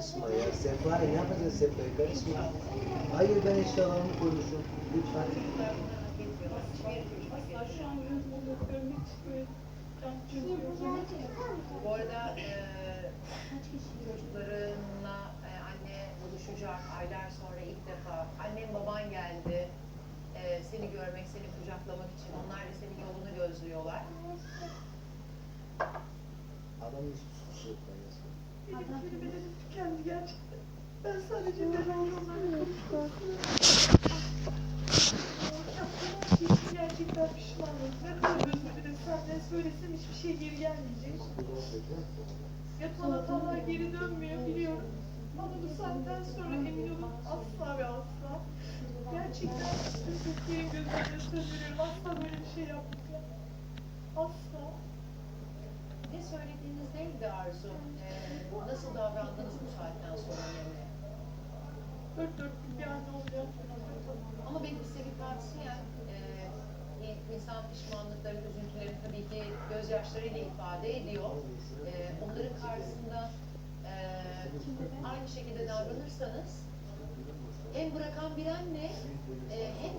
Esef Bey karışmayın. Hayır ben eşyalarımı koymuşum. Lütfen. Bu arada eee çocuklarınla e, anne buluşacak aylar sonra ilk defa. Annen baban geldi. Eee, seni görmek, seni kucaklamak için. Onlar da senin yolunu gözlüyorlar. Adamın hiçbir suçu yok. Tükendi gerçekten. Ben sadece ben konuştum. Gerçekten pişmanım. Ne kadar özür senden söylesem hiçbir şey geri gelmeyecek. Yapılan hatalar geri dönmüyor biliyorum. Ama bu saatten sonra emin olun asla ve asla. Gerçekten tüm Türkiye'nin gözlerine söz veriyorum. Asla böyle bir şey yapmayacağım. Asla. Ne söylediğiniz değil de Arzu. Eee, nasıl davrandınız bu saatten sonra önemli. Dört dörtlük bir anne olacağım. Ama benim size bir tavsiyem, eee, insan pişmanlıklarını, üzüntülerini tabii ki gözyaşlarıyla ifade ediyor. Eee, onların karşısında eee, aynı şekilde davranırsanız hem bırakan bir anne eee, hem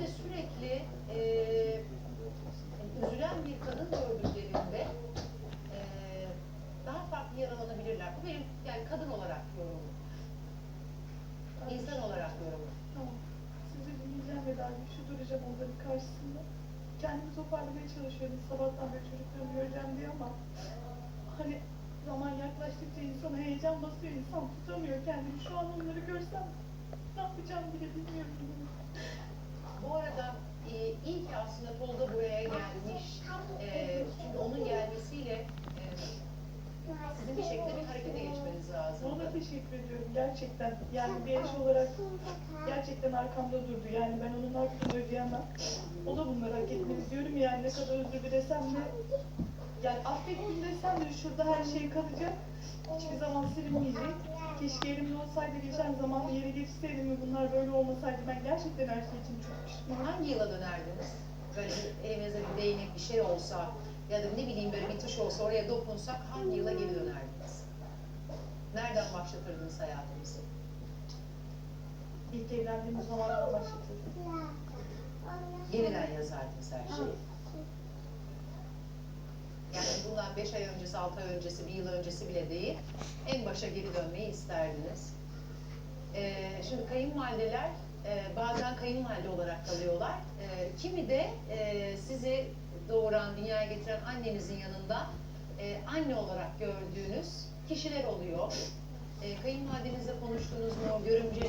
kadın olarak yorumum. İnsan olarak yorumum. Tamam. Sizi dinleyeceğim ve daha güçlü duracağım onların karşısında. Kendimi toparlamaya çalışıyorum. Sabahtan beri çocuklarımı göreceğim diye ama hani zaman yaklaştıkça insana heyecan basıyor. insan tutamıyor kendini. Şu an onları görsem ne yapacağım bile bilmiyorum. Bu arada e, iyi ki aslında Tolga buraya gelmiş. E, çünkü onun gelmesiyle e, sizin bir şekilde bir lazım. Ona teşekkür ediyorum gerçekten. Yani bir eş olarak gerçekten arkamda durdu. Yani ben onun hakkını ödeyemem. O da bunları hak etmeli diyorum yani ne kadar özür dilesem de yani affettim desem de şurada her şey kalacak. Hiçbir zaman silinmeyecek. Keşke elimde olsaydı geçen zaman bir yere geçseydim ve bunlar böyle olmasaydı ben gerçekten her şey için çok pişmanım. Hangi yıla dönerdiniz? Böyle elinizde bir değnek bir şey olsa ya da ne bileyim böyle bir taş olsa oraya dokunsak hangi yıla geri dönerdiniz? Nereden başlatırdınız hayatınızı? İlk evlendiğimiz zamanlar başlatırdım. Yeniden yazardınız her şeyi. Yani bundan beş ay öncesi, altı ay öncesi, bir yıl öncesi bile değil. En başa geri dönmeyi isterdiniz. Ee, şimdi kayınvalideler e, bazen kayınvalide olarak kalıyorlar. Ee, kimi de e, sizi doğuran, dünyaya getiren annenizin yanında e, anne olarak gördüğünüz kişiler oluyor. E, kayınvalidenizle konuştunuz mu, görümce